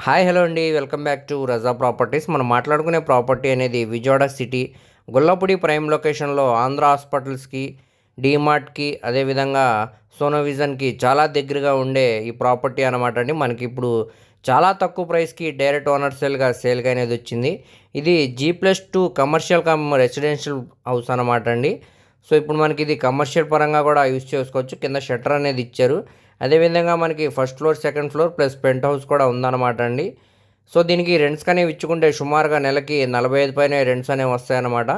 Hi hello అండి. Welcome back to Raza properties. మనం మాట్లాడుకునే ప్రాపర్టీ అనేది విజయవాడ సిటీ గొల్లపూడి ప్రైమ్ లొకేషన్లో ఆంధ్ర హాస్పిటల్స్కి డీమార్ట్కి అదేవిధంగా సోనోవిజన్కి చాలా దగ్గరగా ఉండే ఈ ప్రాపర్టీ అనమాట అండి. మనకి ఇప్పుడు చాలా తక్కువ ప్రైస్కి డైరెక్ట్ ఓనర్ సేల్గా సేల్గా అనేది వచ్చింది. ఇది G plus two commercial cum residential house అనమాట అండి. సో ఇప్పుడు మనకి ఇది కమర్షియల్ పరంగా కూడా యూస్ చేసుకోవచ్చు. కింద షట్టర్ అనేది ఇచ్చారు. అదేవిధంగా మనకి first floor second floor plus penthouse కూడా ఉందన్నమాట అండి. సో దీనికి రెంట్స్ అనేవి ఇచ్చుకుంటే సుమారుగా నెలకి నలభై ఐదు పైన రెంట్స్ అనేవి వస్తాయన్నమాట.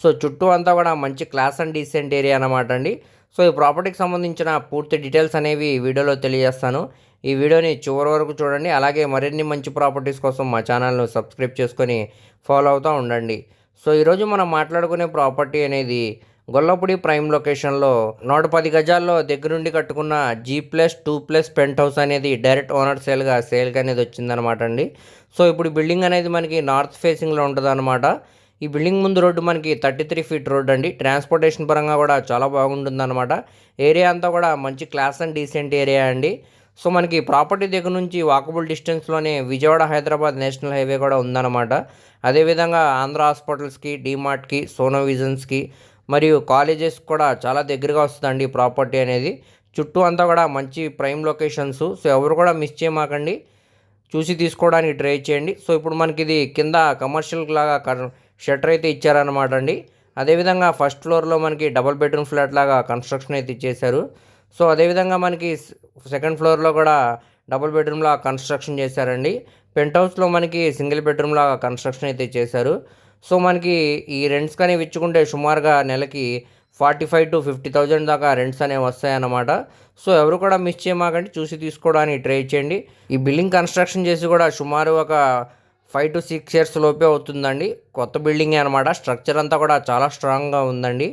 సో చుట్టూ అంతా కూడా మంచి క్లాస్ అండ్ డీసెంట్ ఏరియా అనమాట అండి. సో ఈ ప్రాపర్టీకి సంబంధించిన పూర్తి డీటెయిల్స్ అనేవి ఈ వీడియోలో తెలియజేస్తాను. ఈ వీడియోని చివరి వరకు చూడండి. అలాగే మరిన్ని మంచి ప్రాపర్టీస్ కోసం మా ఛానల్ను సబ్స్క్రైబ్ చేసుకొని ఫాలో అవుతూ ఉండండి. సో ఈరోజు మనం మాట్లాడుకునే ప్రాపర్టీ అనేది గొల్లపూడి ప్రైమ్ లొకేషన్లో నూట పది గజాల్లో దగ్గరుండి కట్టుకున్న G plus two plus penthouse అనేది డైరెక్ట్ ఓనర్ సేల్గా సేల్గా అనేది వచ్చిందనమాట అండి. సో ఇప్పుడు బిల్డింగ్ అనేది మనకి నార్త్ ఫేసింగ్లో ఉంటుంది ఈ బిల్డింగ్ ముందు రోడ్డు మనకి థర్టీ త్రీ ఫీట్ రోడ్ అండి. ట్రాన్స్పోర్టేషన్ పరంగా కూడా చాలా బాగుంటుందన్నమాట. ఏరియా అంతా కూడా మంచి క్లాస్ అండ్ డీసెంట్ ఏరియా అండి. సో మనకి ప్రాపర్టీ దగ్గర నుంచి వాకబుల్ డిస్టెన్స్లోనే విజయవాడ హైదరాబాద్ నేషనల్ హైవే కూడా ఉందన్నమాట. అదేవిధంగా ఆంధ్ర హాస్పిటల్స్కి డీమార్ట్కి సోనో విజన్స్కి మరియు కాలేజెస్ కూడా చాలా దగ్గరగా వస్తుందండి ప్రాపర్టీ అనేది. చుట్టూ అంతా కూడా మంచి ప్రైమ్ లొకేషన్స్ సో ఎవరు కూడా మిస్ చేయమాకండి. చూసి తీసుకోవడానికి ట్రై చేయండి. సో ఇప్పుడు మనకి ఇది కింద కమర్షియల్ లాగా షట్టర్ అయితే ఇచ్చారనమాట అండి అదేవిధంగా ఫస్ట్ ఫ్లోర్లో మనకి డబుల్ బెడ్రూమ్ ఫ్లాట్ లాగా కన్స్ట్రక్షన్ అయితే ఇచ్చేశారు. సో అదేవిధంగా మనకి సెకండ్ ఫ్లోర్లో కూడా డబుల్ బెడ్రూమ్లా కన్స్ట్రక్షన్ చేశారండి. పెంట్ హౌస్లో మనకి సింగిల్ బెడ్రూమ్లా కన్స్ట్రక్షన్ అయితే చేశారు. సో మనకి ఈ రెంట్స్ కానీ ఇచ్చుకుంటే సుమారుగా నెలకి forty five to fifty thousand దాకా రెంట్స్ అనేవి వస్తాయన్నమాట. సో ఎవరు కూడా మిస్ చేయమాకండి చూసి తీసుకోవడానికి ట్రై చేయండి. ఈ బిల్డింగ్ కన్స్ట్రక్షన్ చేసి కూడా సుమారు ఒక ఫైవ్ టు సిక్స్ ఇయర్స్ లోపే అవుతుందండి. కొత్త బిల్డింగే అనమాట స్ట్రక్చర్ అంతా కూడా చాలా స్ట్రాంగ్గా ఉందండి.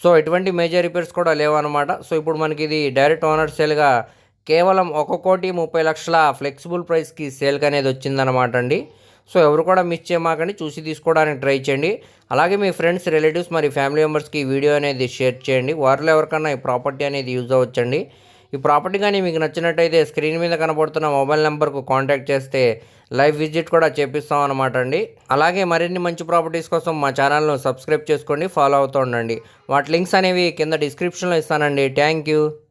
సో ఎటువంటి మేజర్ రిపేర్స్ కూడా లేవన్నమాట. సో ఇప్పుడు మనకి ఇది డైరెక్ట్ ఓనర్ సేల్గా కేవలం ఒక కోటి ముప్పై లక్షల ఫ్లెక్సిబుల్ ప్రైస్కి సేల్కి అనేది వచ్చిందనమాట అండి. సో ఎవరు కూడా మిస్ చేయమాకండి చూసి తీసుకోవడానికి ట్రై చేయండి. అలాగే మీ ఫ్రెండ్స్ రిలేటివ్స్ మరి ఫ్యామిలీ మెంబర్స్కి ఈ వీడియో అనేది షేర్ చేయండి. వారిలో ఎవరికన్నా ఈ ప్రాపర్టీ అనేది యూజ్ అవ్వచ్చండి. ఈ ప్రాపర్టీ కానీ మీకు నచ్చినట్టయితే స్క్రీన్ మీద కనబడుతున్న మొబైల్ నెంబర్కు కాంటాక్ట్ చేస్తే లైవ్ విజిట్ కూడా చేపిస్తాం అనమాట అండి. అలాగే మరిన్ని మంచి ప్రాపర్టీస్ కోసం మా ఛానల్ను సబ్స్క్రైబ్ చేసుకోండి ఫాలో అవుతూ ఉండండి. వాటి లింక్స్ అనేవి కింద డిస్క్రిప్షన్లో ఇస్తానండి. Thank you